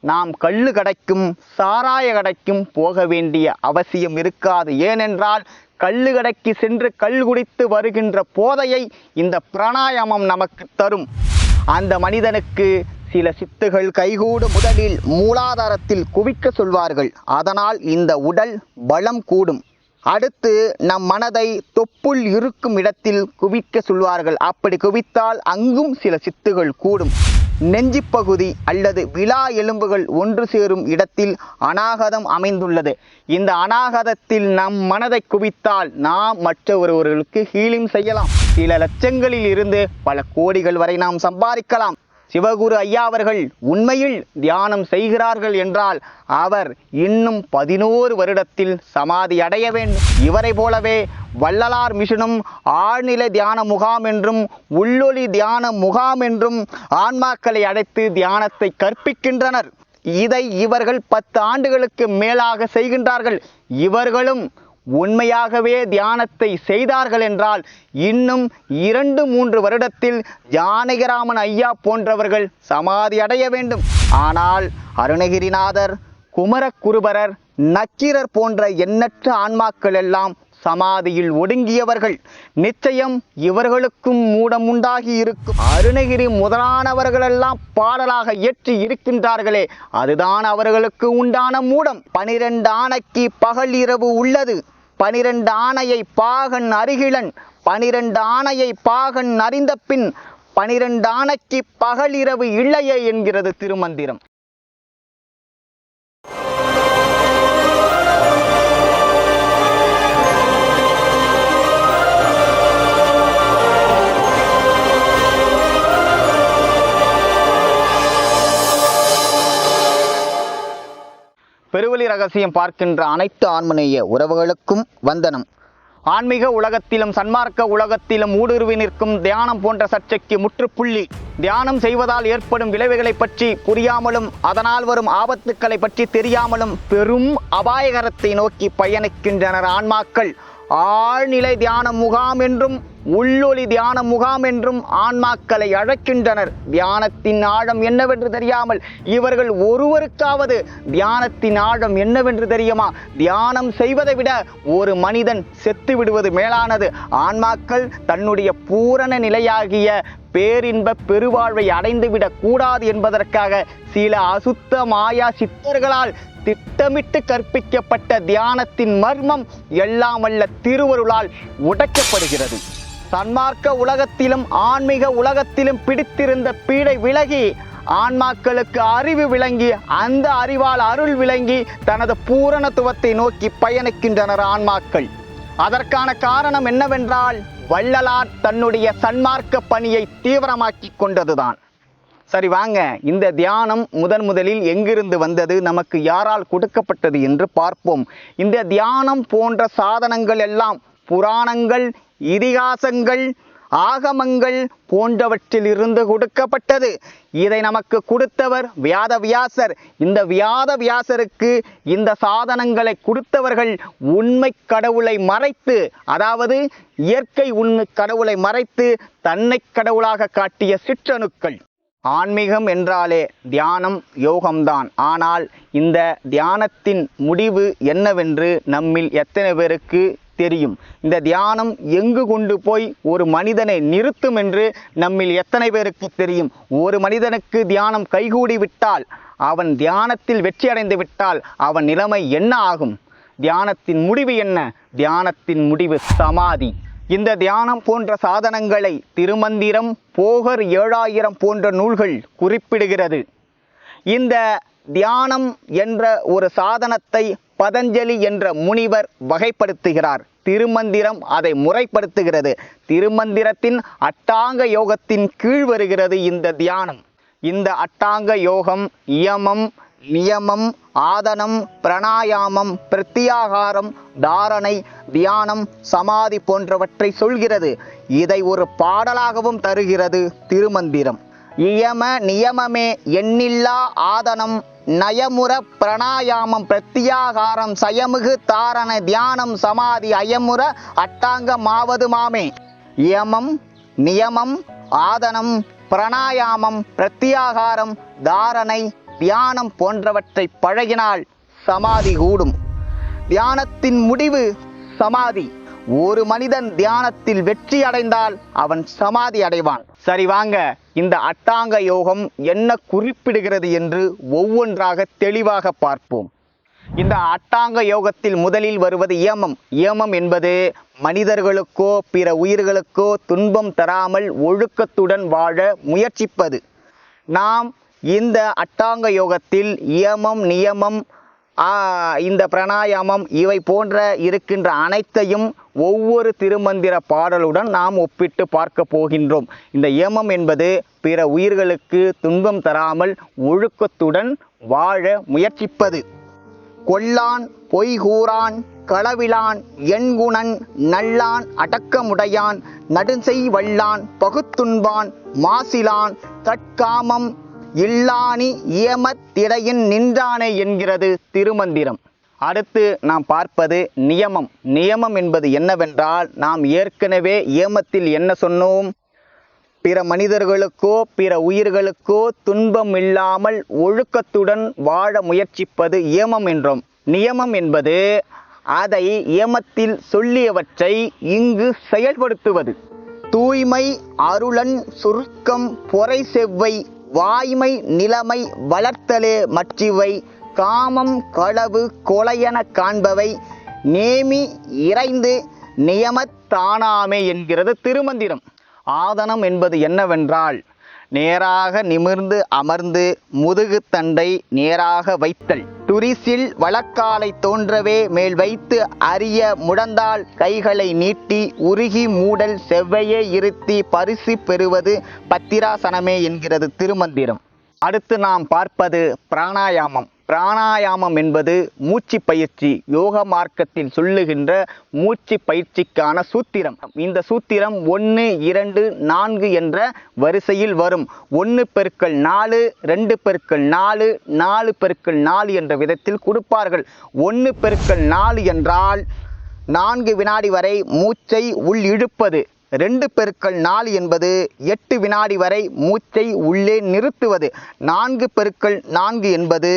நாம் கள்ளு கடைக்கும் சாராய கடைக்கும் போக வேண்டிய அவசியம் இருக்காது. ஏனென்றால் கள்ளு கடைக்கு சென்று கல் குடித்து வருகின்ற போதையை இந்த பிராணாயாமம் நமக்கு தரும். அந்த மனிதனுக்கு சில சித்துகள் கைகூடும் முதலில் மூலாதாரத்தில் குவிக்க சொல்வார்கள். அதனால் இந்த உடல் பலம் கூடும். அடுத்து நம் மனதை தொப்புள் இருக்கும் இடத்தில் குவிக்க சொல்வார்கள். அப்படி குவித்தால் அங்கும் சில சித்துகள் கூடும். நெஞ்சிப் பகுதி அல்லது விழா எலும்புகள் ஒன்று சேரும் இடத்தில் அநாகதம் அமைந்துள்ளது. இந்த அநாகதத்தில் நம் மனதை குவித்தால் நாம் மற்ற ஒருவர்களுக்கு ஹீலிங் செய்யலாம். சில லட்சங்களில் இருந்து பல கோடிகள் வரை நாம் சம்பாதிக்கலாம். சிவகுரு ஐயா அவர்கள் உண்மையில் தியானம் செய்கிறார்கள் என்றால் அவர் இன்னும் பதினோரு வருடத்தில் சமாதி அடைய வேண்டும். இவரை போலவே வள்ளலார் மிஷனும் ஆழ்நிலை தியான முகாம் என்றும் உள்ளொளி தியான முகாம் என்றும் ஆன்மாக்களை அடைத்து தியானத்தை கற்பிக்கின்றனர். இதை இவர்கள் பத்து ஆண்டுகளுக்கு மேலாக செய்கின்றார்கள். இவர்களும் உண்மையாகவே தியானத்தை செய்தார்கள் என்றால் இன்னும் இரண்டு மூன்று வருடத்தில் ஜானகிராமன் ஐயா போன்றவர்கள் சமாதி அடைய வேண்டும். ஆனால் அருணகிரிநாதர் குமரக்குருபரர் நக்கீரர் போன்ற எண்ணற்ற ஆன்மாக்கள் எல்லாம் சமாதியில் ஒடுங்கியவர்கள். நிச்சயம் இவர்களுக்கும் மூடம் உண்டாகி இருக்கும். அருணகிரி முதலானவர்களெல்லாம் பாடலாக ஏற்றி இருக்கின்றார்களே அதுதான் அவர்களுக்கு உண்டான மூடம். பனிரெண்டு ஆணைக்கு பகல் இரவு உள்ளது. பனிரெண்டு ஆணையை பாகன் அருகிலன் பனிரெண்டு ஆணையை பாகன் அறிந்த பின் பனிரெண்டு ஆணைக்கு பகலிரவு இல்லையே என்கிறது திருமந்திரம். பெருவழி ரகசியம் பார்க்கின்ற அனைத்து ஆன்மநேய உறவுகளுக்கும் வந்தனம். ஆன்மீக உலகத்திலும் சன்மார்க்க உலகத்திலும் ஊடுருவி நிற்கும் தியானம் போன்ற சர்ச்சைக்கு முற்றுப்புள்ளி. தியானம் செய்வதால் ஏற்படும் விளைவுகளை பற்றி புரியாமலும் அதனால் வரும் ஆபத்துக்களை பற்றி தெரியாமலும் பெரும் அபாயகரத்தை நோக்கி பயணிக்கின்றனர் ஆன்மாக்கள். ஆழ்நிலை தியான முகாம் என்றும் உள்ளொளி தியான முகாம் என்றும் ஆன்மாக்களை அழைக்கின்றனர். தியானத்தின் ஆழம் என்னவென்று தெரியாமல் இவர்கள் ஒருவருக்காவது தியானத்தின் ஆழம் என்னவென்று தெரியுமா? தியானம் செய்வதை விட ஒரு மனிதன் செத்து விடுவது மேலானது. ஆன்மாக்கள் தன்னுடைய பூரண நிலையாகிய பேரின்ப பெருவாழ்வை அடைந்துவிடக் கூடாது என்பதற்காக சில அசுத்த மாயா சித்தர்களால் திட்டமிட்டு கற்பிக்கப்பட்ட தியானத்தின் மர்மம் எல்லாம் வல்ல திருவருளால் உடைக்கப்படுகிறது. சன்மார்க்க உலகத்திலும் ஆன்மீக உலகத்திலும் பிடித்திருந்த பீடை விலகி ஆன்மாக்களுக்கு அறிவு விளங்கி அந்த அறிவால் அருள் விளங்கி தனது பூரணத்துவத்தை நோக்கி பயணிக்கின்றனர் ஆன்மாக்கள். அதற்கான காரணம் என்னவென்றால் வள்ளலார் தன்னுடைய சன்மார்க்க பணியை தீவிரமாக்கி கொண்டதுதான். சரி வாங்க. இந்த தியானம் முதன் முதலில் எங்கிருந்து வந்தது? நமக்கு யாரால் கொடுக்கப்பட்டது என்று பார்ப்போம். இந்த தியானம் போன்ற சாதனங்கள் எல்லாம் புராணங்கள் இதிகாசங்கள் ஆகமங்கள் போன்றவற்றிலிருந்து கொடுக்கப்பட்டது. இதை நமக்கு கொடுத்தவர் வியாத வியாசர். இந்த வியாத வியாசருக்கு இந்த சாதனங்களை கொடுத்தவர்கள் உண்மை கடவுளை மறைத்து அதாவது இயற்கை உண்மை கடவுளை மறைத்து தன்னை கடவுளாக காட்டிய சிற்றணுக்கள். ஆன்மீகம் என்றாலே தியானம் யோகம்தான். ஆனால் இந்த தியானத்தின் முடிவு என்னவென்று நம்மில் எத்தனை பேருக்கு தெரியும்? இந்த தியானம் எங்கு கொண்டு போய் ஒரு மனிதனை நிறுத்தும் என்று நம்மில் எத்தனை பேருக்கு தெரியும்? ஒரு மனிதனுக்கு தியானம் கைகூடி விட்டால் அவன் தியானத்தில் வெற்றியடைந்து விட்டால் அவன் நிலைமை என்ன ஆகும்? தியானத்தின் முடிவு என்ன? தியானத்தின் முடிவு சமாதி. இந்த தியானம் போன்ற சாதனங்களை திருமந்திரம் போகர் ஏழாயிரம் போன்ற நூல்கள் குறிப்பிடுகிறது. இந்த தியானம் என்ற ஒரு சாதனத்தை பதஞ்சலி என்ற முனிவர் வகைப்படுத்துகிறார். திருமந்திரம் அதை முறைப்படுத்துகிறது. திருமந்திரத்தின் அட்டாங்க யோகத்தின் கீழ் வருகிறது இந்த தியானம். இந்த அட்டாங்க யோகம் இயமம் நியமம் ஆதனம் பிரணாயாமம் பிரத்தியாகாரம் தாரணை தியானம் சமாதி போன்றவற்றை சொல்கிறது. இதை ஒரு பாடலாகவும் தருகிறது திருமந்திரம். இயம நியமமே எண்ணில்லா ஆதனம் நயமுற பிரணாயாமம் பிரத்தியாகாரம் சயமுகு தாரண தியானம் சமாதி அயமுற அட்டாங்கமாவது மாமே இயமம் நியமம் ஆதனம் பிரணாயாமம் பிரத்தியாகாரம் தாரணை தியானம் போன்றவற்றை பழகினால் சமாதி கூடும். தியானத்தின் முடிவு சமாதி. ஒரு மனிதன் தியானத்தில் வெற்றி அடைந்தால் அவன் சமாதி அடைவான். சரி வாங்க இந்த அட்டாங்க யோகம் என்ன குறிப்பிடுகிறது என்று ஒவ்வொன்றாக தெளிவாக பார்ப்போம். இந்த அட்டாங்க யோகத்தில் முதலில் வருவது ஏமம். ஏமம் என்பது மனிதர்களுக்கோ பிற உயிர்களுக்கோ துன்பம் தராமல் ஒழுக்கத்துடன் வாழ முயற்சிப்பது. நாம் இந்த அட்டாங்க யோகத்தில் இயமம் நியமம் இந்த பிராணாயாமம் இவை போன்ற இருக்கின்ற அனைத்தையும் ஒவ்வொரு திருமந்திர பாடலுடன் நாம் ஒப்பிட்டு பார்க்க போகின்றோம். இந்த இயமம் என்பது பிற உயிர்களுக்கு துன்பம் தராமல் ஒழுக்கத்துடன் வாழ முயற்சிப்பது. கொல்லான் பொய்கூறான் களவிலான் எண்குணன் நல்லான் அடக்கமுடையான் நடுஞ்செய் வல்லான் பகுத்துண்பான் மாசிலான் தற்காமம் இல்லாணி இயமத்திடையின் நின்றானே என்கிறது திருமந்திரம். அடுத்து நாம் பார்ப்பது நியமம். நியமம் என்பது என்னவென்றால் நாம் ஏற்கனவே ஏமத்தில் என்ன சொன்னோம்? பிற மனிதர்களுக்கோ பிற உயிர்களுக்கோ துன்பம் இல்லாமல் ஒழுக்கத்துடன் வாழ முயற்சிப்பது ஏமம் என்றோம். நியமம் என்பது அதை ஏமத்தில் சொல்லியவற்றை இங்கு செயல்படுத்துவது. தூய்மை அருளன் சுருக்கம் பொறை செவ்வை வாய்மை நிலைமை வளர்த்தலே மற்றிவை காமம் களவு கொலையென காண்பவை நேமி இறைந்து நியமத்தானாமே என்கிறது திருமந்திரம். ஆதனம் என்பது என்னவென்றால் நேராக நிமிர்ந்து அமர்ந்து முதுகு தண்டை நேராக வைத்தல். துரிசில் வழக்காலை தோன்றவே மேல் வைத்து அறிய முடந்தால் கைகளை நீட்டி உருகி மூடல் செவ்வையே இருத்தி பரிசு பெறுவது பத்திராசனமே என்கிறது திருமந்திரம். அடுத்து நாம் பார்ப்பது பிராணாயாமம். பிராணாயாமம் என்பது மூச்சு பயிற்சி யோக மார்க்கத்தில் சொல்லுகின்ற மூச்சு பயிற்சிக்கான சூத்திரம். இந்த சூத்திரம் ஒன்று இரண்டு நான்கு என்ற வரிசையில் வரும். ஒன்று பெருக்கல் நாலு ரெண்டு பெருக்கள் நாலு நாலு பெருக்கள் நாலு என்ற விதத்தில் கொடுப்பார்கள். ஒன்று பெருக்கள் நாலு என்றால் நான்கு வினாடி வரை மூச்சை உள் இழுப்பது. ரெண்டு பெருக்கள் நாலு என்பது எட்டு வினாடி வரை மூச்சை உள்ளே நிறுத்துவது. நான்கு பெருக்கள் நான்கு என்பது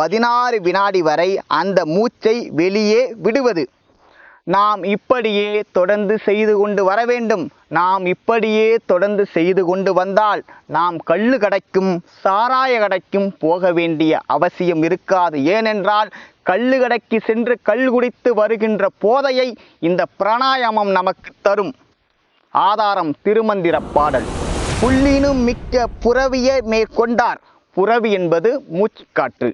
பதினாறு வினாடி வரை அந்த மூச்சை வெளியே விடுவது. நாம் இப்படியே தொடர்ந்து செய்து கொண்டு வர வேண்டும். நாம் இப்படியே தொடர்ந்து செய்து கொண்டு வந்தால் நாம் கள்ளு கடைக்கும் சாராய கடைக்கும் போக வேண்டிய அவசியம் இருக்காது. ஏனென்றால் கள்ளு கடைக்கு சென்று கல் குடித்து வருகின்ற போதையை இந்த பிராணாயாமம் நமக்கு தரும். ஆதாரம் திருமந்திர பாடல். புள்ளினும் மிக்க புறவியை மேற்கொண்டார். புறவி என்பது மூச்சுக்காற்று.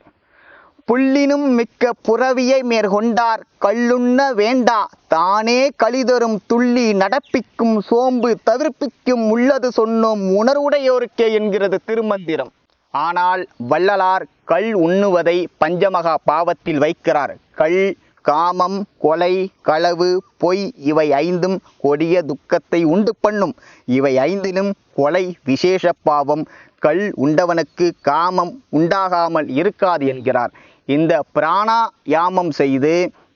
புள்ளினும் மிக்க புறவியை மேற்கொண்டார். கள்ளுண்ண வேண்டா தானே கழிதரும் துள்ளி நடப்பிக்கும் சோம்பு தவிர்ப்பிக்கும் உள்ளது சொன்னோம் உணர்வுடையோருக்கே என்கிறது திருமந்திரம். ஆனால் வள்ளலார் கள் உண்ணுவதை பஞ்சமகா பாவத்தில் வைக்கிறார். கள் காமம் கொலை களவு பொய் இவை ஐந்தும் கொடிய துக்கத்தை உண்டு பண்ணும். இவை ஐந்திலும் கொலை விசேஷ பாவம். கள் உண்டவனுக்கு காமம் உண்டாகாமல் இருக்காது என்கிறார். இந்த பிராணாயாமம் செய்து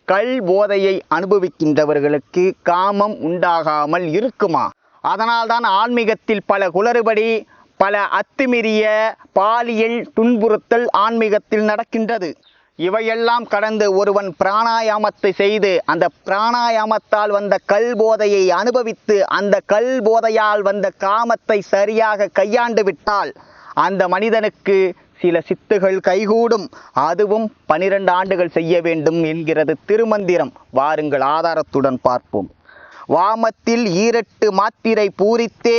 கல் போதையை அனுபவிக்கின்றவர்களுக்கு காமம் உண்டாகாமல் இருக்குமா? அதனால்தான் ஆன்மீகத்தில் பல குளறுபடி பல அத்துமீறிய பாலியல் துன்புறுத்தல் ஆன்மீகத்தில் நடக்கின்றது. இவையெல்லாம் கடந்து ஒருவன் பிராணாயாமத்தை செய்து அந்த பிராணாயாமத்தால் வந்த கல் போதையை அனுபவித்து அந்த கல் போதையால் வந்த காமத்தை சரியாக கையாண்டு விட்டால் அந்த மனிதனுக்கு சில சித்துகள் கைகூடும். அதுவும் பனிரெண்டு ஆண்டுகள் செய்ய வேண்டும் என்கிறது திருமந்திரம். வாருங்கள் ஆதாரத்துடன் பார்ப்போம். வாமத்தில் ஈரட்டு மாத்திரை பூரித்தே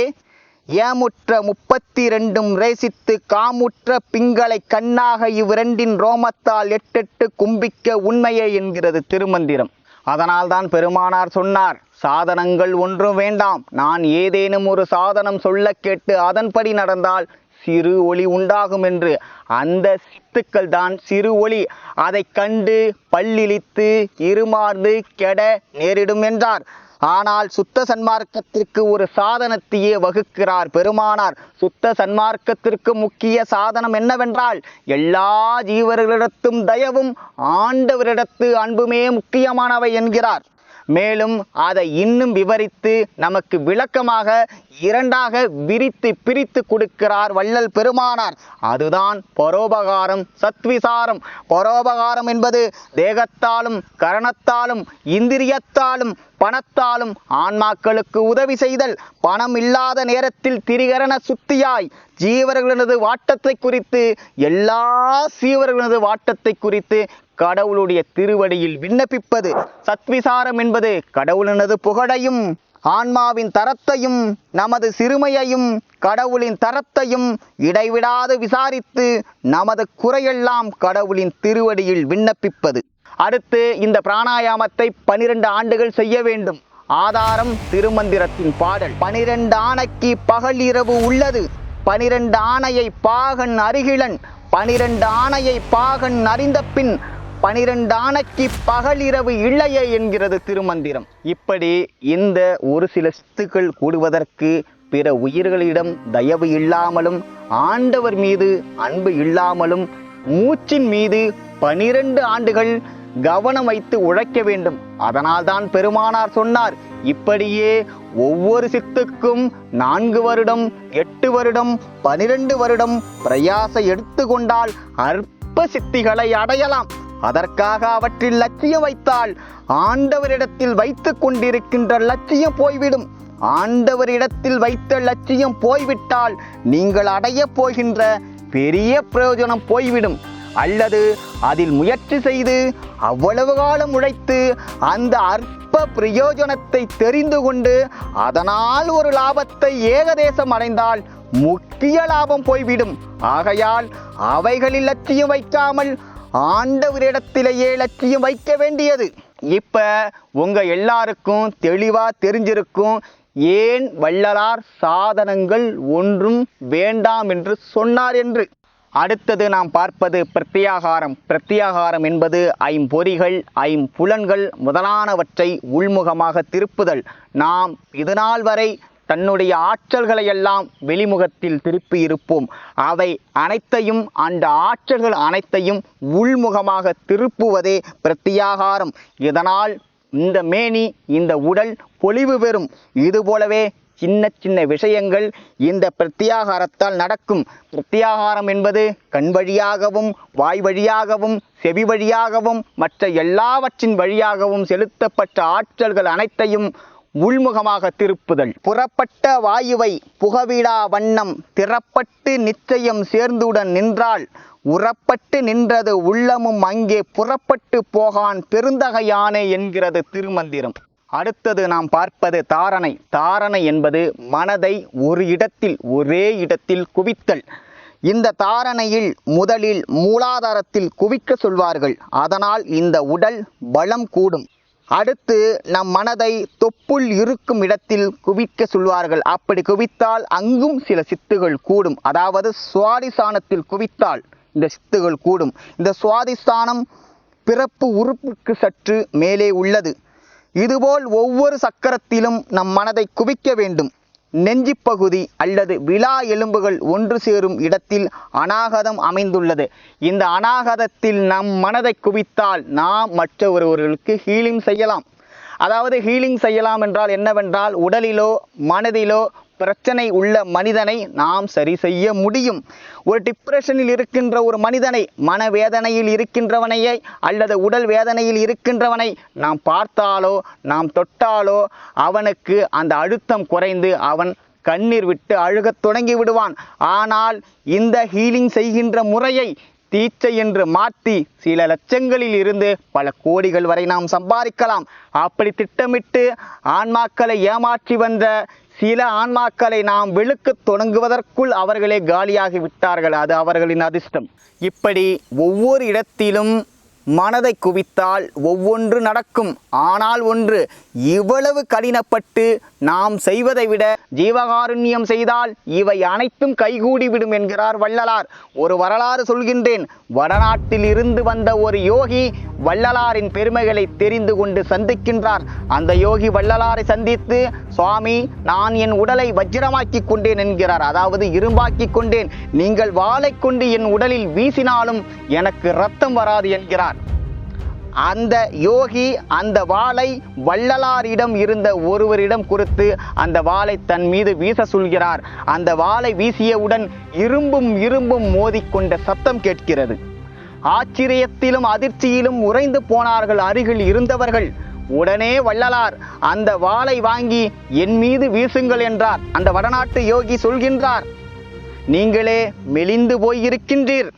ஏமுற்ற முப்பத்தி ரெண்டும் ரேசித்து காமுற்ற பிங்களை கண்ணாக இவ்விரண்டின் ரோமத்தால் எட்டெட்டு கும்பிக்க உண்மையே என்கிறது திருமந்திரம். அதனால்தான் பெருமானார் சொன்னார் சாதனங்கள் ஒன்றும் வேண்டாம். நான் ஏதேனும் ஒரு சாதனம் சொல்ல கேட்டு அதன்படி நடந்தால் சிறு ஒளி உண்டாகும் என்று. அந்த சித்துக்கள் தான் சிறு ஒளி. அதை கண்டு பல்லிழித்து இருமார்ந்து கெட நேரிடும் என்றார். ஆனால் சுத்த சன்மார்க்கத்திற்கு ஒரு சாதனத்தையே வகுக்கிறார் பெருமானார். சுத்த சன்மார்க்கத்திற்கு முக்கிய சாதனம் என்னவென்றால் எல்லா ஜீவர்களிடத்தும் தயவும் ஆண்டவரிடத்து அன்புமே முக்கியமானவை என்கிறார். மேலும் அதை இன்னும் விவரித்து நமக்கு விளக்கமாக இரண்டாக விரித்து பிரித்து கொடுக்கிறார் வள்ளல் பெருமானார். அதுதான் பரோபகாரம் சத்விசாரம். பரோபகாரம் என்பது தேகத்தாலும் கரணத்தாலும் இந்திரியத்தாலும் பணத்தாலும் ஆன்மாக்களுக்கு உதவி செய்தல். பணம் இல்லாத நேரத்தில் திரிகரண சுத்தியாய் ஜீவர்களது வாட்டத்தை குறித்து எல்லா சீவர்களது வாட்டத்தை குறித்து கடவுளுடைய திருவடியில் விண்ணப்பிப்பது சத்விசாரம் என்பது கடவுளினது புகழையும் ஆன்மாவின் தரத்தையும் நமது சிறுமையையும் கடவுளின் தரத்தையும் இடைவிடாது விசாரித்து நமது குறையெல்லாம் கடவுளின் திருவடியில் விண்ணப்பிப்பது. அடுத்து இந்த பிராணாயாமத்தை பனிரெண்டு ஆண்டுகள் செய்ய வேண்டும். ஆதாரம் திருமந்திரத்தின் பாடல். பனிரெண்டு ஆணைக்கு பகல் இரவு உள்ளது. பனிரெண்டு ஆணையை பாகன் அருகிலன். பனிரெண்டு ஆணையை பாகன் அறிந்த பின் பனிரெண்டானக்கு பகலிரவு பகல் இரவு இல்லையே என்கிறது திருமந்திரம். இப்படி இந்த ஒரு சில சித்துக்கள் கூடுவதற்கு பிற உயிர்களிடம் தயவு இல்லாமலும் ஆண்டவர் மீது அன்பு இல்லாமலும் மூச்சின் மீது பனிரெண்டு ஆண்டுகள் கவனம் வைத்து உழைக்க வேண்டும். அதனால்தான் பெருமானார் சொன்னார் இப்படியே ஒவ்வொரு சித்துக்கும் நான்கு வருடம் எட்டு வருடம் பனிரெண்டு வருடம் பிரயாச எடுத்துக்கொண்டால் அற்ப சித்திகளை அடையலாம். அதற்காக அவற்றில் லட்சியம் வைத்தால் ஆண்டவரிடத்தில் வைத்து கொண்டிருக்கின்ற லட்சியம் போய்விடும். ஆண்டவரிடத்தில் வைத்த லட்சியம் போய்விட்டால் நீங்கள் அடையப் போகின்ற பெரிய பிரயோஜனம் போய்விடும். அல்லது அதில் முயற்சி செய்து அவ்வளவு காலம் உழைத்து அந்த அற்ப பிரயோஜனத்தை தெரிந்து கொண்டு அதனால் ஒரு லாபத்தை ஏகதேசம் அடைந்தால் முக்கிய லாபம் போய்விடும். ஆகையால் அவைகளில் லட்சியம் வைக்காமல் ஆண்டவரிடத்திலேயே லட்சியம் வைக்க வேண்டியது. இப்போ உங்கள் எல்லாருக்கும் தெளிவாக தெரிஞ்சிருக்கும் ஏன் வள்ளலார் சாதனங்கள் ஒன்றும் வேண்டாம் என்று சொன்னார் என்று. அடுத்தது நாம் பார்ப்பது பிரத்யாகாரம். பிரத்யாகாரம் என்பது ஐம்பொறிகள் ஐம்புலன்கள் முதலானவற்றை உள்முகமாக திருப்புதல். நாம் இதுநாள் வரை தன்னுடைய ஆற்றல்களை எல்லாம் வெளிமுகத்தில் திருப்பி இருப்போம் அவை அனைத்தையும் அந்த ஆற்றல்கள் அனைத்தையும் உள்முகமாக திருப்புவதே பிரத்யாகாரம். இதனால் இந்த மேனி இந்த உடல் பொலிவு பெறும். இதுபோலவே சின்ன சின்ன விஷயங்கள் இந்த பிரத்யாகாரத்தால் நடக்கும். பிரத்யாகாரம் என்பது கண் வழியாகவும் வாய் வழியாகவும் செவி வழியாகவும் மற்ற எல்லாவற்றின் வழியாகவும் செலுத்தப்பட்ட ஆற்றல்கள் அனைத்தையும் உள்முகமாக திருப்புதல். புறப்பட்ட வாயுவை புகவிடா வண்ணம் திறப்பட்டு நிச்சயம் சேர்ந்துடன் நின்றால் உறப்பட்டு நின்றது உள்ளமும் அங்கே புறப்பட்டு போகான் பெருந்தகையானே என்கிறது திருமந்திரம். அடுத்தது நாம் பார்ப்பது தாரணை. தாரணை என்பது மனதை ஒரு இடத்தில் ஒரே இடத்தில் குவித்தல். இந்த தாரணையில் முதலில் மூலாதாரத்தில் குவிக்க சொல்வார்கள். அதனால் இந்த உடல் பலம் கூடும். அடுத்து நம் மனதை தொப்புள் இருக்கும் இடத்தில் குவிக்க சொல்வார்கள். அப்படி குவித்தால் அங்கும் சில சித்துகள் கூடும். அதாவது சுவாதிசானத்தில் குவித்தால் இந்த சித்துகள் கூடும். இந்த சுவாதிஸ்தானம் பிறப்பு உறுப்புக்கு சற்று மேலே உள்ளது. இதுபோல் ஒவ்வொரு சக்கரத்திலும் நம் மனதை குவிக்க வேண்டும். நெஞ்சிப்பகுதி அல்லது விழா எலும்புகள் ஒன்று சேரும் இடத்தில் அநாகதம் அமைந்துள்ளது. இந்த அநாகதத்தில் நம் மனதை குவித்தால் நாம் மற்ற ஒருவர்களுக்கு ஹீலிங் செய்யலாம். அதாவது ஹீலிங் செய்யலாம் என்றால் என்னவென்றால் உடலிலோ மனதிலோ பிரச்சனை உள்ள மனிதனை நாம் சரி செய்ய முடியும். ஒரு டிப்ரெஷனில் இருக்கின்ற ஒரு மனிதனை மனவேதனையில் இருக்கின்றவனையை அல்லது உடல் வேதனையில் இருக்கின்றவனை நாம் பார்த்தாலோ நாம் தொட்டாலோ அவனுக்கு அந்த அழுத்தம் குறைந்து அவன் கண்ணீர் விட்டு அழுகத் தொடங்கி விடுவான். ஆனால் இந்த ஹீலிங் செய்கின்ற முறையை தீச்சை என்று மாற்றி சில லட்சங்களில் இருந்து பல கோடிகள் வரை நாம் சம்பாதிக்கலாம். அப்படி திட்டமிட்டு ஆன்மாக்களை ஏமாற்றி வந்த சில ஆன்மாக்களை நாம் வெளுக்கத் தொடங்குவதற்குள் அவர்களே காலியாகி விட்டார்கள். அது அவர்களின் அதிர்ஷ்டம். இப்படி ஒவ்வொரு இடத்திலும் மனதை குவித்தால் ஒவ்வொன்று நடக்கும். ஆனால் ஒன்று இவ்வளவு கடினப்பட்டு நாம் செய்வதை விட ஜீவகாருண்யம் செய்தால் இவை அனைத்தும் கைகூடிவிடும் என்கிறார் வள்ளலார். ஒரு வரலாறு சொல்கின்றேன். வடநாட்டில் இருந்து வந்த ஒரு யோகி வள்ளலாரின் பெருமைகளை தெரிந்து கொண்டு சந்திக்கின்றார். அந்த யோகி வள்ளலாரை சந்தித்து சுவாமி நான் என் உடலை வஜ்ரமாக்கி கொண்டேன் என்கிறார். அதாவது இரும்பாக்கி கொண்டேன். நீங்கள் வாளை கொண்டு என் உடலில் வீசினாலும் எனக்கு ரத்தம் வராது என்கிறார். அந்த யோகி அந்த வாளை வள்ளலாரிடம் இருந்த ஒருவரிடம் கொடுத்து அந்த வாளை தன் மீது வீச சொல்கிறார். அந்த வாளை வீசியவுடன் இரும்பும் இரும்பும் மோதிக்கொண்ட சத்தம் கேட்கிறது. ஆச்சரியத்திலும் அதிர்ச்சியிலும் உறைந்து போனார்கள் அருகில் இருந்தவர்கள். உடனே வள்ளலார் அந்த வாளை வாங்கி என் மீது வீசுங்கள் என்றார். அந்த வடநாட்டு யோகி சொல்கின்றார். நீங்களே மெலிந்து போயிருக்கின்றீர்.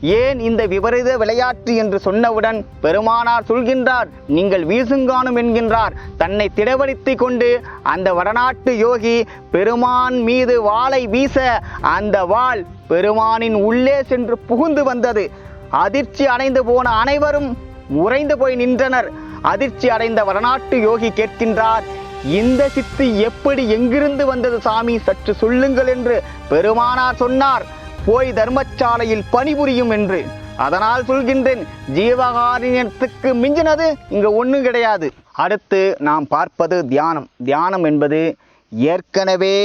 ஏன் இந்த விபரீத விளையாட்டு என்று சொன்னவுடன் பெருமானார் சொல்கின்றார் நீங்கள் வீசுங்கானும் என்கின்றார். தன்னை திடவடித்துக் கொண்டு அந்த வடநாட்டு யோகி பெருமான் மீது வாளை வீச அந்த வாள் பெருமானின் உள்ளே சென்று புகுந்து வந்தது. அதிர்ச்சி அடைந்து போன அனைவரும் உறைந்து போய் நின்றனர். அதிர்ச்சி அடைந்த வடநாட்டு யோகி கேட்கின்றார் இந்த சித்து எப்படி எங்கிருந்து வந்தது சாமி? சற்று சொல்லுங்கள் என்று பெருமானார் சொன்னார். போய் தர்மசாலையில் பணிபுரியும் என்று. அதனால் சொல்கின்றேன் ஜீவகாரியத்துக்கு மிஞ்சினது இங்கே ஒன்றும் கிடையாது. அடுத்து நாம் பார்ப்பது தியானம். தியானம் என்பது ஏற்கனவே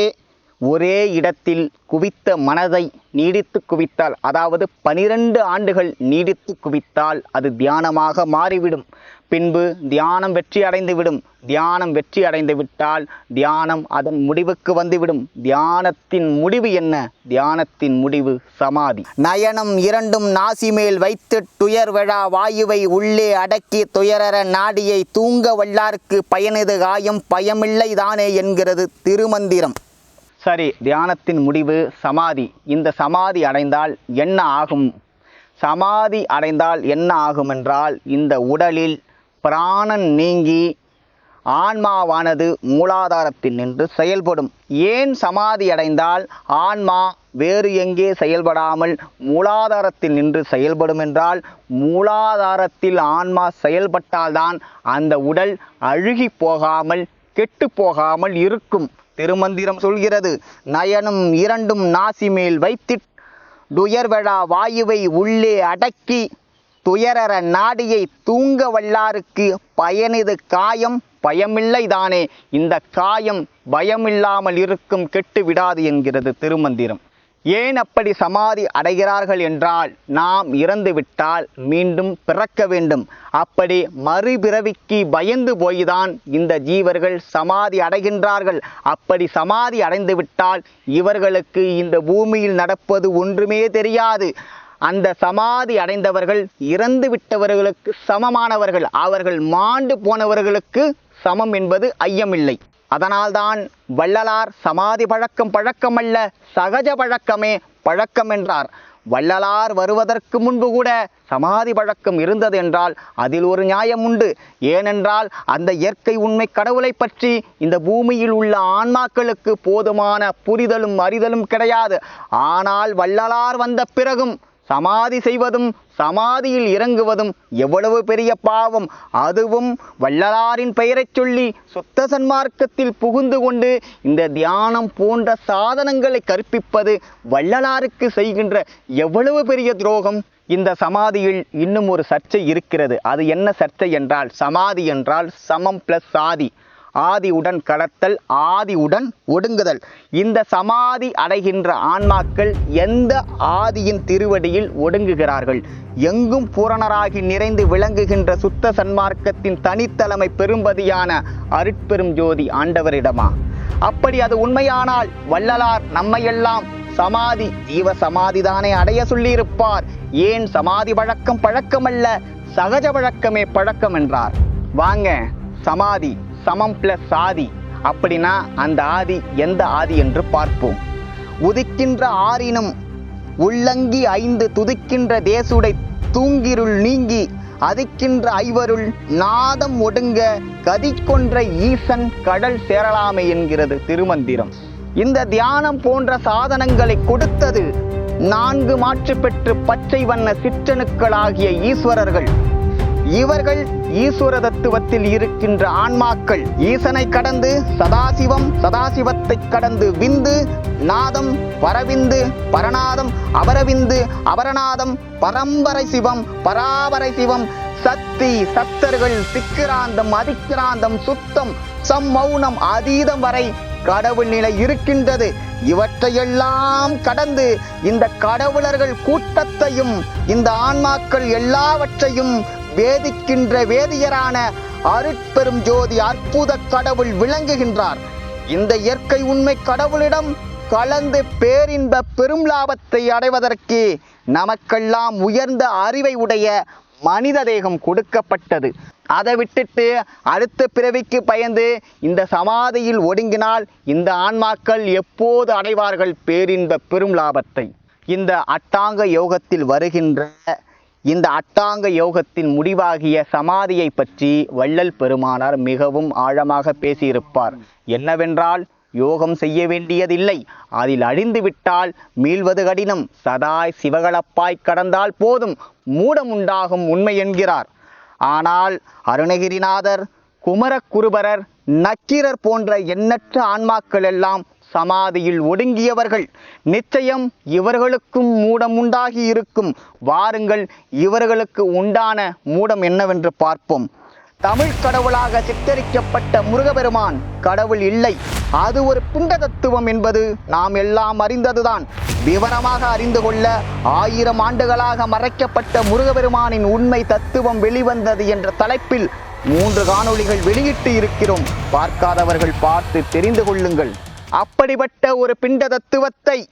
ஒரே இடத்தில் குவித்த மனதை நீடித்து குவித்தால் அதாவது பனிரெண்டு ஆண்டுகள் நீடித்து குவித்தால் அது தியானமாக மாறிவிடும். பின்பு தியானம் வெற்றி அடைந்துவிடும். தியானம் வெற்றி அடைந்து விட்டால் தியானம் அதன் முடிவுக்கு வந்துவிடும். தியானத்தின் முடிவு என்ன? தியானத்தின் முடிவு சமாதி. நயனம் இரண்டும் நாசி மேல் வைத்து துயர் விழா வாயுவை உள்ளே அடக்கி துயரற நாடியை தூங்க வல்லார்க்கு பயனது காயம் பயமில்லை தானே என்கிறது திருமந்திரம். சரி தியானத்தின் முடிவு சமாதி. இந்த சமாதி அடைந்தால் என்ன ஆகும்? சமாதி அடைந்தால் என்ன ஆகும் என்றால் இந்த உடலில் பிராணன் நீங்கி ஆன்மாவானது மூலாதாரத்தில் நின்று செயல்படும். ஏன் சமாதி அடைந்தால் ஆன்மா வேறு எங்கே செயல்படாமல் மூலாதாரத்தில் நின்று செயல்படும் என்றால் மூலாதாரத்தில் ஆன்மா செயல்பட்டால்தான் அந்த உடல் அழுகி போகாமல் கெட்டு போகாமல் இருக்கும். திருமந்திரம் சொல்கிறது நயனும் இரண்டும் நாசி மேல் வைத்து துயர்வழா வாயுவை உள்ளே அடக்கி துயரற நாடியை தூங்க வல்லாருக்கு பயனிது காயம் பயமில்லை தானே. இந்த காயம் பயமில்லாமல் இருக்கும் கெட்டு விடாது என்கிறது திருமந்திரம். ஏன் அப்படி சமாதி அடைகிறார்கள் என்றால் நாம் இறந்துவிட்டால் மீண்டும் பிறக்க வேண்டும். அப்படி மறுபிறவிக்கு பயந்து போய்தான் இந்த ஜீவர்கள் சமாதி அடைகின்றார்கள். அப்படி சமாதி அடைந்துவிட்டால் இவர்களுக்கு இந்த பூமியில் நடப்பது ஒன்றுமே தெரியாது. அந்த சமாதி அடைந்தவர்கள் இறந்து விட்டவர்களுக்கு சமமானவர்கள் அவர்கள் மாண்டு போனவர்களுக்கு சமம் என்பது ஐயமில்லை. அதனால்தான் வள்ளலார் சமாதி பழக்கம் பழக்கமல்ல சகஜ பழக்கமே பழக்கம் என்றார். வள்ளலார் வருவதற்கு முன்பு கூட சமாதி பழக்கம் இருந்தது என்றால் அதில் ஒரு நியாயம் உண்டு. ஏனென்றால் அந்த இயற்கை உண்மை கடவுளை பற்றி இந்த பூமியில் உள்ள ஆன்மாக்களுக்கு போதுமான புரிதலும் அறிதலும் கிடையாது. ஆனால் வள்ளலார் வந்த பிறகும் சமாதி செய்வதும் சமாதியில் இறங்குவதும் எவ்வளவு பெரிய பாவம். அதுவும் வள்ளலாரின் பெயரைச் சொல்லி சுத்த சன்மார்க்கத்தில் புகுந்து கொண்டு இந்த தியானம் போன்ற சாதனங்களை கற்பிப்பது வள்ளலாருக்கு செய்கின்ற எவ்வளவு பெரிய துரோகம். இந்த சமாதியில் இன்னும் ஒரு சர்ச்சை இருக்கிறது. அது என்ன சர்ச்சை என்றால் சமாதி என்றால் சமம் பிளஸ் சாதி. ஆதியுடன் கடத்தல் ஆதியுடன் ஒடுங்குதல். இந்த சமாதி அடைகின்ற ஆன்மாக்கள் எந்த ஆதியின் திருவடியில் ஒடுங்குகிறார்கள்? எங்கும் பூரணராகி நிறைந்து விளங்குகின்ற சுத்த சன்மார்க்கத்தின் தனித்தலைமை பெரும்பதியான அருட்பெரும் ஜோதி ஆண்டவரிடமா? அப்படி அது உண்மையானால் வள்ளலார் நம்மையெல்லாம் சமாதி ஜீவ சமாதிதானே அடைய சொல்லியிருப்பார். ஏன் சமாதி பழக்கம் பழக்கமல்ல? சகஜ பழக்கமே பழக்கம் என்றார். வாங்க சமாதி. சமம் பிளஸ் ஆதி. அப்படின்னா அந்த ஆதி எந்த ஆதி என்று பார்ப்போம். உதிக்கின்ற ஆறினும் உள்ளங்கி ஐந்து துதிக்கின்ற தேசுடை தூங்கிருள் நீங்கி அதிக்கின்ற ஐவருள் நாதம் ஒடுங்க கதிக்கொன்ற ஈசன் கடல் சேரலாமே என்கிறது திருமந்திரம். இந்த தியானம் போன்ற சாதனங்களை கொடுத்தது நான்கு மாற்று பெற்று பச்சை வண்ண சிற்றணுக்களாகிய ஈஸ்வரர்கள். இவர்கள் ஈஸ்வர தத்துவத்தில் இருக்கின்ற ஆன்மாக்கள். ஈசனை கடந்து சதாசிவம் சதாசிவத்தை கடந்து விந்து நாதம் பரவிந்து பரநாதம் அபரவிந்து அபரநாதம் பரம்பரை சிவம் பராபரை சிவம். சக்தி சத்தர்கள் சிக்கிராந்தம் அதிக்கிராந்தம் சுத்தம் சம்மௌனம் அதீதம் வரை கடவுள் நிலை இருக்கின்றது. இவற்றையெல்லாம் கடந்து இந்த கடவுளர்கள் கூட்டத்தையும் இந்த ஆன்மாக்கள் எல்லாவற்றையும் வேதிக்கின்ற வேதியரான அருட்பெரும் ஜோதி அற்புத கடவுள் விளங்குகின்றார். இந்த இயற்கை உண்மை கடவுளிடம் கலந்து பேரின்ப பெரும் லாபத்தை அடைவதற்கு நமக்கெல்லாம் உயர்ந்த அறிவை உடைய மனித தேகம் கொடுக்கப்பட்டது. அதை விட்டுட்டு அடுத்த பிறவிக்கு பயந்து இந்த சமாதியில் ஒடுங்கினால் இந்த ஆன்மாக்கள் எப்போது அடைவார்கள் பேரின்ப பெரும் லாபத்தை இந்த அட்டாங்க யோகத்தில் வருகின்ற இந்த அட்டாங்க யோகத்தின் முடிவாகிய சமாதியை பற்றி வள்ளல் பெருமானார் மிகவும் ஆழமாக பேசியிருப்பார். என்னவென்றால் யோகம் செய்ய வேண்டியதில்லை. அதில் அழிந்துவிட்டால் மீள்வது கடினம். சதாய் சிவகளப்பாய் கடந்தால் போதும். மூடம் உண்டாகும் உண்மை என்கிறார். ஆனால் அருணகிரிநாதர் குமரக்குருபரர் நக்கீரர் போன்ற எண்ணற்ற ஆன்மாக்கள் எல்லாம் சமாதியில் ஒடுங்கியவர்கள். நிச்சயம் இவர்களுக்கும் மூடம் உண்டாகி இருக்கும். வாருங்கள் இவர்களுக்கு உண்டான மூடம் என்னவென்று பார்ப்போம். தமிழ் கடவுளாக சித்தரிக்கப்பட்ட முருகபெருமான் கடவுள் இல்லை. அது ஒரு பிண்ட தத்துவம் என்பது நாம் எல்லாம் அறிந்ததுதான். விவரமாக அறிந்து கொள்ள ஆயிரம் ஆண்டுகளாக மறைக்கப்பட்ட முருகபெருமானின் உண்மை தத்துவம் வெளிவந்தது என்ற தலைப்பில் மூன்று காணொளிகள் வெளியிட்டு இருக்கிறோம். பார்க்காதவர்கள் பார்த்து தெரிந்து கொள்ளுங்கள். அப்படிப்பட்ட ஒரு பிண்ட தத்துவத்தை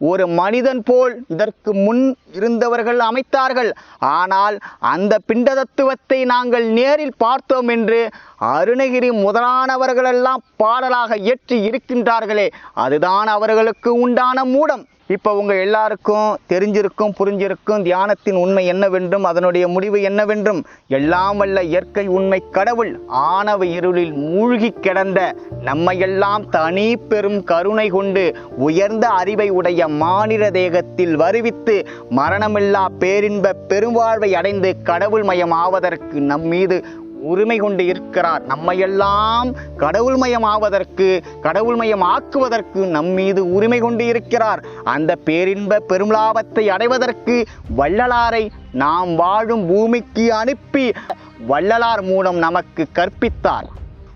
ஒரு மனிதன் போல் இதற்கு முன் இருந்தவர்கள் அமைத்தார்கள். ஆனால் அந்த பிண்ட தத்துவத்தை நாங்கள் நேரில் பார்த்தோம் என்று அருணகிரி முதலானவர்களெல்லாம் பாடலாக இயற்றி இருக்கின்றார்களே. அதுதான் அவர்களுக்கு உண்டான மூடம். இப்போ உங்கள் எல்லாருக்கும் தெரிஞ்சிருக்கும் புரிஞ்சிருக்கும் தியானத்தின் உண்மை என்னவென்றும் அதனுடைய முடிவு என்னவென்றும் எல்லாம் வல்ல இயற்கை உண்மை கடவுள் ஆணவ இருளில் மூழ்கி கிடந்த நம்மையெல்லாம் தனி பெரும் கருணை கொண்டு உயர்ந்த அறிவை உடைய மானிட தேகத்தில் வருவித்து மரணமில்லா பேரின்ப பெருவாழ்வை அடைந்து கடவுள் மயம் ஆவதற்கு நம்மீது உரிமை கொண்டு இருக்கிறார். நம்மையெல்லாம் கடவுள்மயமாவதற்கு கடவுள்மயமாக்குவதற்கு கடவுள் ஆக்குவதற்கு நம் மீது உரிமை கொண்டு இருக்கிறார். அந்த பேரின்ப பெரும்லாபத்தை அடைவதற்கு வள்ளலாரை நாம் வாழும் பூமிக்கு அனுப்பி வள்ளலார் மூலம் நமக்கு கற்பித்தார்.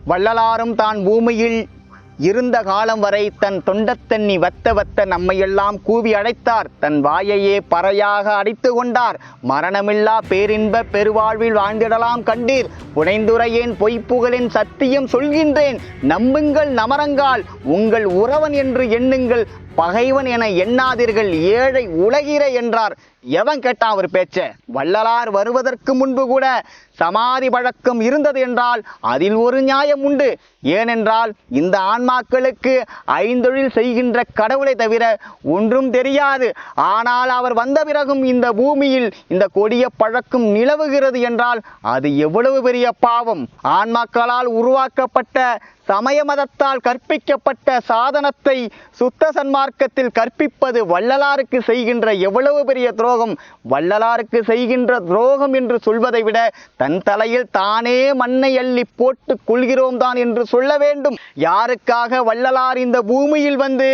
வள்ளலாரும் தான் பூமியில் இருந்த காலம் வரை தன் தொண்டத்தண்ணி வத்த வத்த நம்மையெல்லாம் கூவி அடைத்தார். தன் வாயையே பறையாக அடித்து கொண்டார். மரணமில்லா பேரின்ப பெருவாழ்வில் வாழ்ந்திடலாம் கண்டீர். புனைந்துரையேன் பொய்ப்புகளின் சத்தியம் சொல்கின்றேன். நம்புங்கள் நமரங்கால். உங்கள் உறவன் என்று எண்ணுங்கள். பகைவன் என எண்ணாதீர்கள் ஏழை உலகிற என்றார். எவன் கேட்டான் அவர் பேச்ச? வள்ளலார் வருவதற்கு முன்பு கூட சமாதி பழக்கம் இருந்தது என்றால் அதில் ஒரு நியாயம் உண்டு. ஏனென்றால் இந்த ஆன்மாக்களுக்கு ஐந்தொழில் செய்கின்ற கடவுளை தவிர ஒன்றும் தெரியாது. ஆனால் அவர் வந்த பிறகும் இந்த பூமியில் இந்த கொடிய பழக்கம் நிலவுகிறது என்றால் அது எவ்வளவு பெரிய பாவம். ஆன்மாக்களால் உருவாக்கப்பட்ட சமய மதத்தால் கற்பிக்கப்பட்ட சாதனத்தை சுத்த சன்மார்க்கத்தில் கற்பிப்பது வள்ளலாருக்கு செய்கின்ற எவ்வளவு பெரிய துரோகம்? வள்ளலாருக்கு செய்கின்ற துரோகம் என்று சொல்வதை விட தன் தலையில் தானே மண்ணை அள்ளி போட்டு கொள்கிறோம் தான் என்று சொல்ல வேண்டும். யாருக்காக வள்ளலார் இந்த பூமியில் வந்து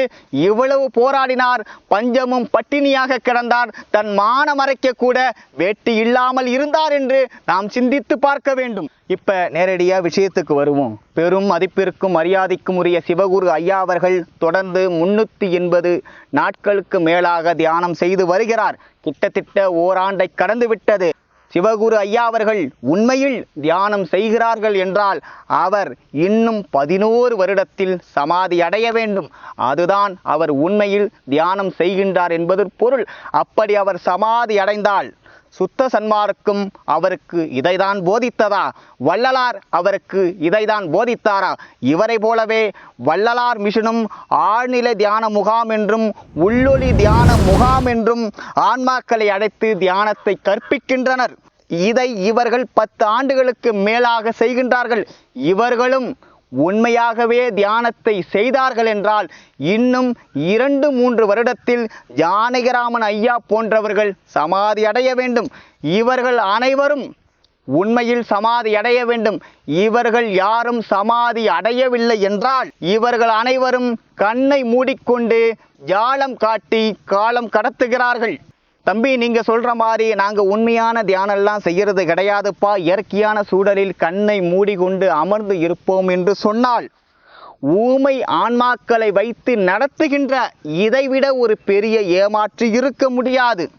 இவ்வளவு போராடினார்? பஞ்சமும் பட்டினியாக கிடந்தார். தன் மான மறைக்க கூட வேட்டி இல்லாமல் இருந்தார் என்று நாம் சிந்தித்து பார்க்க வேண்டும். இப்ப நேரடியா விஷயத்துக்கு வருவோம். பெரும் மதிப்பிற்கும் மரியாதைக்கும் உரிய சிவகுரு ஐயா அவர்கள் தொடர்ந்து முன்னூத்தி எண்பது நாட்களுக்கு மேலாக தியானம் செய்து வருகிறார். கிட்டத்தட்ட ஓராண்டை கடந்து விட்டது. சிவகுரு ஐயா அவர்கள் உண்மையில் தியானம் செய்கிறார்கள் என்றால் அவர் இன்னும் பதினோரு வருடத்தில் சமாதி அடைய வேண்டும். அதுதான் அவர் உண்மையில் தியானம் செய்கின்றார் என்பது பொருள். அப்படி அவர் சமாதி அடைந்தால் சுத்த சன்மார்க்கும் அவருக்கு இதைதான் போதித்ததா? வள்ளலார் அவருக்கு இதைதான் போதித்தாரா? இவரை போலவே வள்ளலார் மிஷனும் ஆழ்நிலை தியான முகாம் என்றும் உள்ளொளி தியான முகாம் என்றும் ஆன்மாக்களை அடைத்து தியானத்தை கற்பிக்கின்றனர். இதை இவர்கள் பத்து ஆண்டுகளுக்கு மேலாக செய்கின்றார்கள். இவர்களும் உண்மையாகவே தியானத்தை செய்தார்கள் என்றால் இன்னும் இரண்டு மூன்று வருடத்தில் ஜானகிராமன் ஐயா போன்றவர்கள் சமாதி அடைய வேண்டும். இவர்கள் அனைவரும் உண்மையில் சமாதி அடைய வேண்டும். இவர்கள் யாரும் சமாதி அடையவில்லை என்றால் இவர்கள் அனைவரும் கண்ணை மூடிக்கொண்டு ஜாலம் காட்டி காலம் கடத்துகிறார்கள். தம்பி நீங்க சொல்ற மாதிரி நாங்க உண்மையான தியானம்லாம் செய்கிறது செய்யறது கிடையாதுப்பா. இயற்கையான சூழலில் கண்ணை மூடிக்கொண்டு அமர்ந்து இருப்போம் என்று சொன்னால் ஊமை ஆன்மாக்களை வைத்து நடத்துகின்ற இதைவிட ஒரு பெரிய ஏமாற்று இருக்க முடியாது.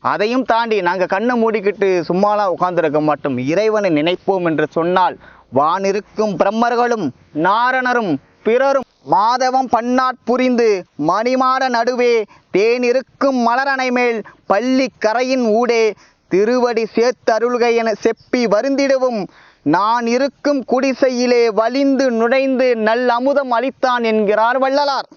அதையும் தாண்டி நாங்கள் கண்ணை மூடிக்கிட்டு சும்மாலாம் உட்கார்ந்துருக்க மாட்டோம். இறைவனை நினைப்போம் என்று சொன்னால் வானிருக்கும் பிரம்மர்களும் நாரணரும் பிறரும் மாதவம் பன்னாட் புரிந்து மணிமாட நடுவே தேனிருக்கும் மலரணை மேல் பள்ளி கரையின் ஊடே திருவடி சேர்த்தருள்கை என செப்பி வருந்திடவும் நான் இருக்கும் குடிசையிலே வலிந்து நுழைந்து நல் அமுதம் அளித்தான் என்கிறார் வள்ளலார்.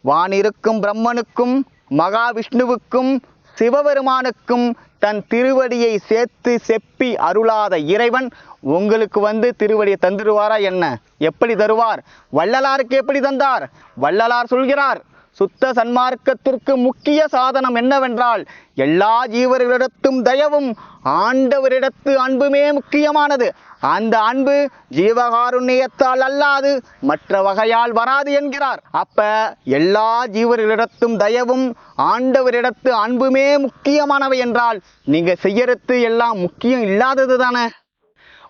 வானிருக்கும் பிரம்மனுக்கும் மகாவிஷ்ணுவுக்கும் சிவபெருமானுக்கும் தன் திருவடியை சேர்த்து செப்பி அருளாத இறைவன் உங்களுக்கு வந்து திருவடியை தந்துடுவாரா என்ன? எப்படி தருவார்? வள்ளலாருக்கு எப்படி தந்தார்? வள்ளலார் சொல்கிறார் சுத்த சன்மார்க்கத்திற்கு முக்கிய சாதனம் என்னவென்றால் எல்லா ஜீவர்களிடத்தும் தயவும் ஆண்டவரிடத்து அன்புமே முக்கியமானது. அந்த அன்பு ஜீவகாருண்யத்தால் அல்லாது மற்ற வகையால் வராது என்கிறார். அப்ப எல்லா ஜீவர்களிடத்தும் தயவும் ஆண்டவரிடத்து அன்புமே முக்கியமானவை என்றால் நீங்க செய்யறது எல்லாம் முக்கியம் இல்லாதது தானே?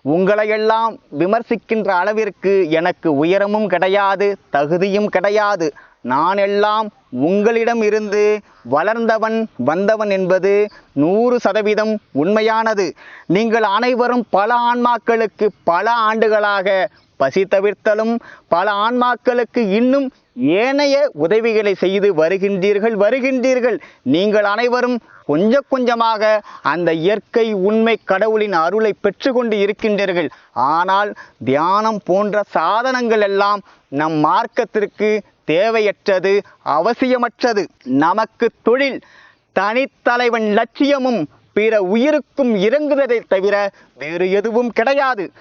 உங்களையெல்லாம் விமர்சிக்கின்ற அளவிற்கு எனக்கு உயரமும் கிடையாது தகுதியும் கிடையாது. நான் எல்லாம் உங்களிடம் இருந்து வளர்ந்தவன் வந்தவன் என்பது நூறு சதவீதம் உண்மையானது. நீங்கள் அனைவரும் பல ஆன்மாக்களுக்கு பல ஆண்டுகளாக பசி தவிர்த்தலும் பல ஆன்மாக்களுக்கு இன்னும் ஏனைய உதவிகளை செய்து வருகின்றீர்கள் வருகின்றீர்கள். நீங்கள் அனைவரும் கொஞ்சம் கொஞ்சமாக அந்த இயற்கை உண்மை கடவுளின் அருளை பெற்றுக்கொண்டு இருக்கின்றீர்கள். ஆனால் தியானம் போன்ற சாதனங்கள் எல்லாம் நம் மார்க்கத்திற்கு தேவையற்றது அவசியமற்றது. நமக்கு தொழில் தனித்தலைவன் லட்சியமும் பிற உயிருக்கும் இறங்குவதை தவிர வேறு எதுவும் கிடையாது.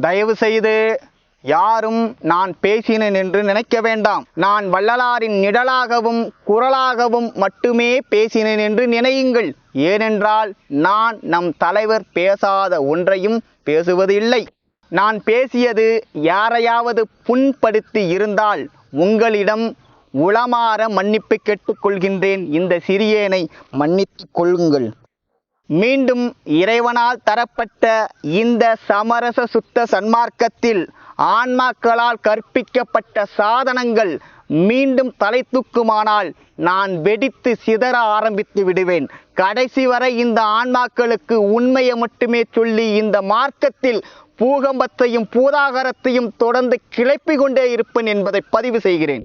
தயவு செய்து யாரும் நான் பேசினேன் என்று நினைக்க வேண்டாம். நான் வள்ளலாரின் நிழலாகவும் குரலாகவும் மட்டுமே பேசினேன் என்று நினையுங்கள். ஏனென்றால் நான் நம் தலைவர் பேசாத ஒன்றையும் பேசுவது இல்லை நான் பேசியது யாரையாவது புண்படுத்தி இருந்தால் உங்களிடம் உளமாற மன்னிப்பு கேட்டுக்கொள்கின்றேன். இந்த சிறியேனை மன்னித்துக் கொள்ளுங்கள். மீண்டும் இறைவனால் தரப்பட்ட இந்த சமரச சுத்த சன்மார்க்கத்தில் ஆன்மாக்களால் கற்பிக்கப்பட்ட சாதனங்கள் மீண்டும் தலை தூக்குமானால் நான் வெடித்து சிதற ஆரம்பித்து விடுவேன். கடைசி வரை இந்த ஆன்மாக்களுக்கு உண்மையை மட்டுமே சொல்லி இந்த மார்க்கத்தில் பூகம்பத்தையும் பூதாகரத்தையும் தொடர்ந்து கிளப்பிக் கொண்டே இருப்பேன் என்பதை பதிவு செய்கிறேன்.